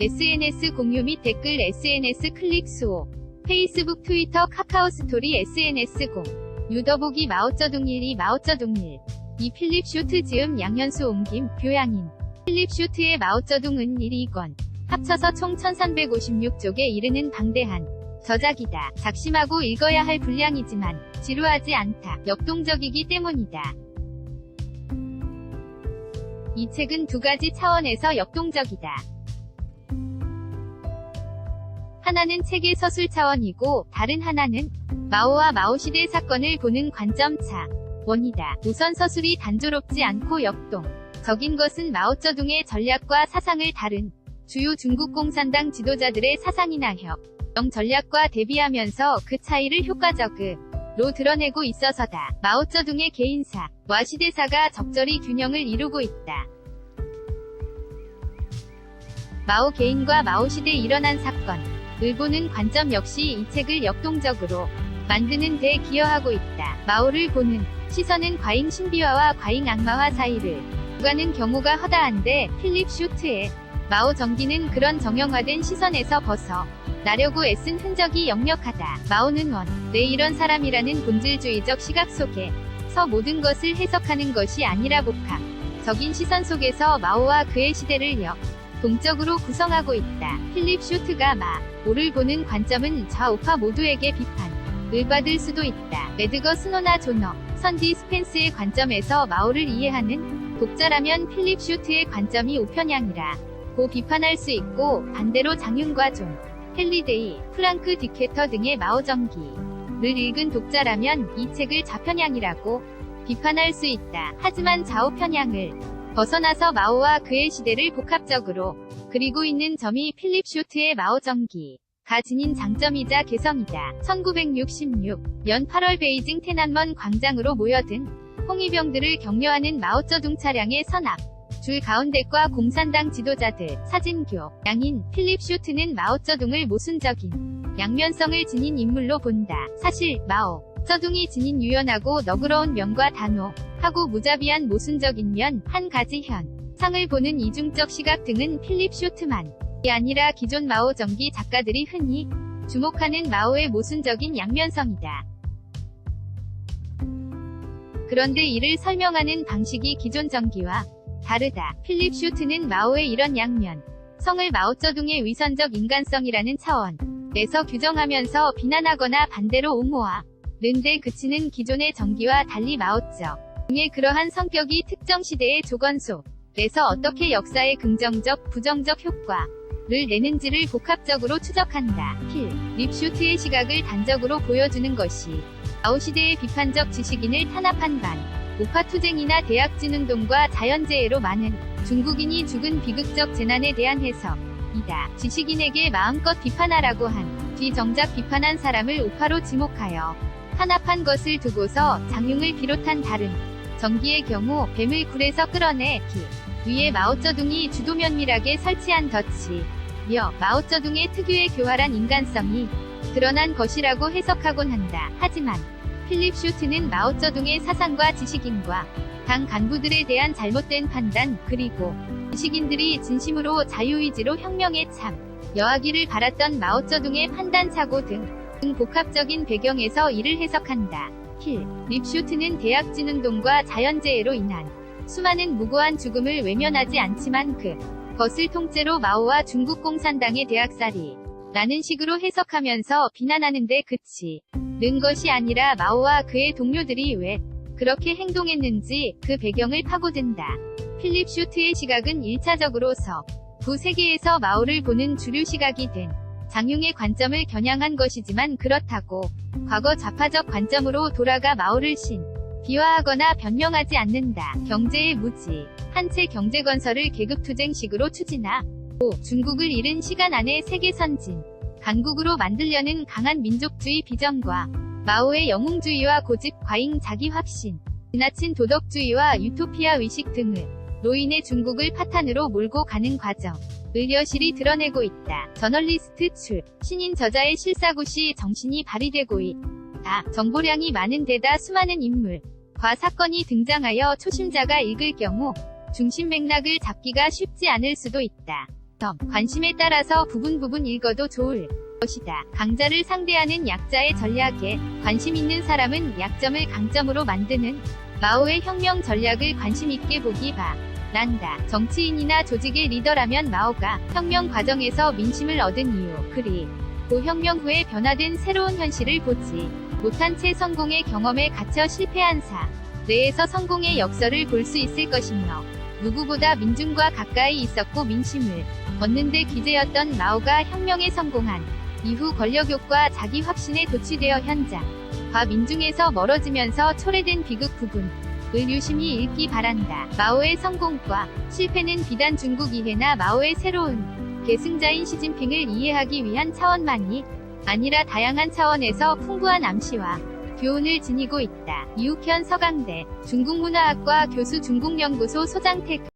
SNS 공유 및 댓글 SNS 클릭 수호 페이스북 트위터 카카오 스토리 SNS 공 유더보기 마오쩌둥 1이 마오쩌둥 1이 필립 쇼트 즈음 양현수 옮김 교양인 필립 쇼트의 마오쩌둥은 1이 권 합쳐서 총 1356쪽에 이르는 방대한 저작이다. 작심하고 읽어야 할 분량이지만 지루하지 않다. 역동적이기 때문이다. 이 책은 두 가지 차원에서 역동적이다. 하나는 책의 서술 차원이고 다른 하나는 마오와 마오시대 사건을 보는 관점 차 원이다. 우선 서술이 단조롭지 않고 역동. 적인 것은 마오쩌둥의 전략과 사상을 다룬 주요 중국 공산당 지도자들의 사상이나 협, 영 전략과 대비하면서 그 차이를 효과적으로 드러내고 있어서다. 마오쩌둥의 개인사, 와 시대사가 적절히 균형을 이루고 있다. 마오 개인과 마오 시대에 일어난 사건, 을 보는 관점 역시 이 책을 역동적으로 만드는 데 기여하고 있다. 마오를 보는 시선은 과잉 신비화와 과잉 악마화 사이를 구가는 경우가 허다한데 필립 슈트의 마오 정기는 그런 정형화된 시선에서 벗어 나려고 애쓴 흔적이 역력하다. 마오는 원, 내 이런 사람이라는 본질주의적 시각 속에 서 모든 것을 해석하는 것이 아니라 복합. 적인 시선 속에서 마오와 그의 시대를 역, 동적으로 구성하고 있다. 필립 슈트가 마, 오를 보는 관점은 좌우파 모두에게 비판을 받을 수도 있다. 매드거 스노나 조너, 선디 스펜스의 관점에서 마오를 이해하는 독자라면 필립 슈트의 관점이 우편향이라 고 비판할 수 있고 반대로 장윤과 존, 헨리데이, 프랑크 디케터 등의 마오 정기를 읽은 독자라면 이 책을 좌편향이라고 비판할 수 있다. 하지만 좌우편향을 벗어나서 마오와 그의 시대를 복합적으로 그리고 있는 점이 필립 쇼트의 마오정기. 가 지닌 장점이자 개성이다. 1966년 8월 베이징 테난먼 광장으로 모여든 홍위병들을 격려하는 마오쩌둥 차량의 선앞. 줄 가운데과 공산당 지도자들, 사진교, 양인, 필립 쇼트는 마오쩌둥을 모순적인 양면성을 지닌 인물로 본다. 사실, 마오, 쩌둥이 지닌 유연하고 너그러운 면과 단호, 하고 무자비한 모순적인 면, 한 가지 현, 상을 보는 이중적 시각 등은 필립 쇼트만, 이 아니라 기존 마오 정기 작가들이 흔히 주목하는 마오의 모순적인 양면성이다. 그런데 이를 설명하는 방식이 기존 정기와 다르다. 필립 슈트는 마오의 이런 양면, 성을 마오쩌둥의 위선적 인간성이라는 차원에서 규정하면서 비난하거나 반대로 옹호하, 는데 그치는 기존의 정기와 달리 마오쩌. 등의 그러한 성격이 특정 시대의 조건 속에서 어떻게 역사의 긍정적, 부정적 효과를 내는지를 복합적으로 추적한다. 필, 립슈트의 시각을 단적으로 보여주는 것이 마오 시대의 비판적 지식인을 탄압한 반, 우파투쟁이나 대학진운동과 자연재해로 많은 중국인이 죽은 비극적 재난에 대한 해석이다. 지식인에게 마음껏 비판하라고 한 뒤 정작 비판한 사람을 우파로 지목하여 탄압한 것을 두고서 장융을 비롯한 다른 정기의 경우 뱀을 굴에서 끌어내 기 위에 마오쩌둥이 주도 면밀하게 설치한 덫이며 마오쩌둥의 특유의 교활한 인간성이 드러난 것이라고 해석하곤 한다. 하지만 필립 슈트는 마오쩌둥의 사상과 지식인과 당 간부들에 대한 잘못된 판단 그리고 지식인들이 진심으로 자유의지로 혁명에 참 여하기를 바랐던 마오쩌둥의 판단 착오 등, 등 복합적인 배경에서 이를 해석한다. 힐, 립슈트는 대학진운동과 자연재해로 인한 수많은 무고한 죽음을 외면하지 않지만 그 것을 통째로 마오와 중국 공산당의 대학살이 라는 식으로 해석하면서 비난하는데 그치. 는 것이 아니라 마오와 그의 동료들이 왜 그렇게 행동했는지 그 배경을 파고든다. 필립 슈트의 시각은 1차적으로서 구 세계에서 마오를 보는 주류 시각이 된 장융의 관점을 겨냥한 것이지만 그렇다고 과거 좌파적 관점으로 돌아가 마오를 신 비화하거나 변명하지 않는다. 경제의 무지 한채 경제 건설을 계급 투쟁식으로 추진하 고 중국을 잃은 시간 안에 세계 선진 강국으로 만들려는 강한 민족주의 비전과 마오의 영웅주의와 고집 과잉 자기 확신 지나친 도덕주의와 유토피아 의식 등을 로 인해 중국을 파탄으로 몰고 가는 과정. 을 여실히 드러내고 있다. 저널리스트 출. 신인 저자의 실사구시 정신이 발휘되고 있다. 정보량이 많은 데다 수많은 인물. 과 사건이 등장하여 초심자가 읽을 경우 중심 맥락을 잡기가 쉽지 않을 수도 있다. 점, 관심에 따라서 부분 부분 읽어도 좋을 것이다. 강자를 상대하는 약자의 전략에 관심 있는 사람은 약점을 강점으로 만드는 마오의 혁명 전략을 관심 있게 보기 바. 난다. 정치인이나 조직의 리더라면 마오가 혁명 과정에서 민심을 얻은 이유, 그리 고 혁명 후에 변화된 새로운 현실을 보지 못한 채 성공의 경험에 갇혀 실패한 사 내에서 성공의 역설을 볼 수 있을 것이며 누구보다 민중과 가까이 있었고 민심을 얻는데 기재였던 마오가 혁명에 성공한 이후 권력욕과 자기 확신에 도취되어 현장 과 민중에서 멀어지면서 초래된 비극 부분 을 유심히 읽기 바란다. 마오의 성공과 실패는 비단 중국 이해나 마오의 새로운 계승자인 시진핑을 이해하기 위한 차원만이 아니라 다양한 차원에서 풍부한 암시와 교훈을 지니고 있다. 이욱현 서강대 중국문화학과 교수 중국연구소 소장택